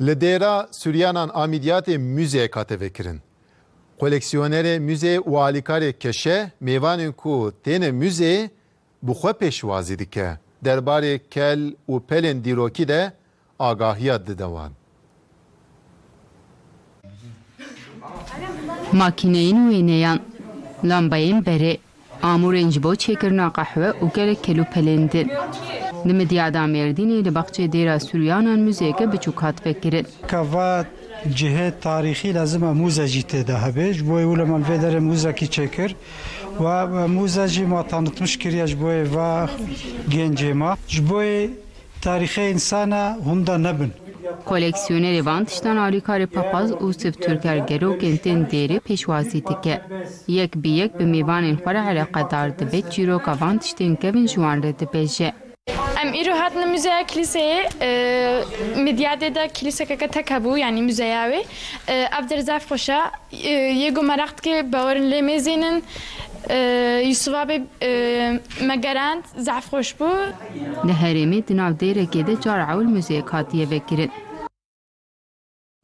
Ledera Süryanan amidiyate müze katevekirin. Koleksiyonere müze ualikare keşe meyvanin ku tene müze buxa peşvazi dike. Derbarê kel û pelên dîrokî de agahiya didewan. Makîneyên wêneyan, lambayên berê, amûrên ji bo çêkirina qehwe û gelek kelûpelên. Li Midyada Mêrdînê li baxçê dêra Suryanan müzeyeke biçûk hat vekirin. Kava cihe tarixî lazim e muze jî têde hebe ji bo wî li malvê derê muzekî çêkir و muze jî ma tanıtmış kiriye ji bo va gencê ma ji bo tarîxê insana hûn da nebin. Koleksiyonerê van tiştan alîkarê papaz û siv Türker gerokên tên dêrê pêşwazî dike. Yek bi yek bi mêvanên xwe re eleqedar dibe çîroka van tiştên kevin ji wan re dibêje. Îro hatin müzeye kiliseyê midyadê de kiliseka tek hebû yani müzeya wê ev derze xweşa yê got meraq dike bawerin lê mêzênin Yusufa bê me gerand zef xweş bû Li herêmê di nav dêrekê de car ewl müzeyek hatiye vekirin.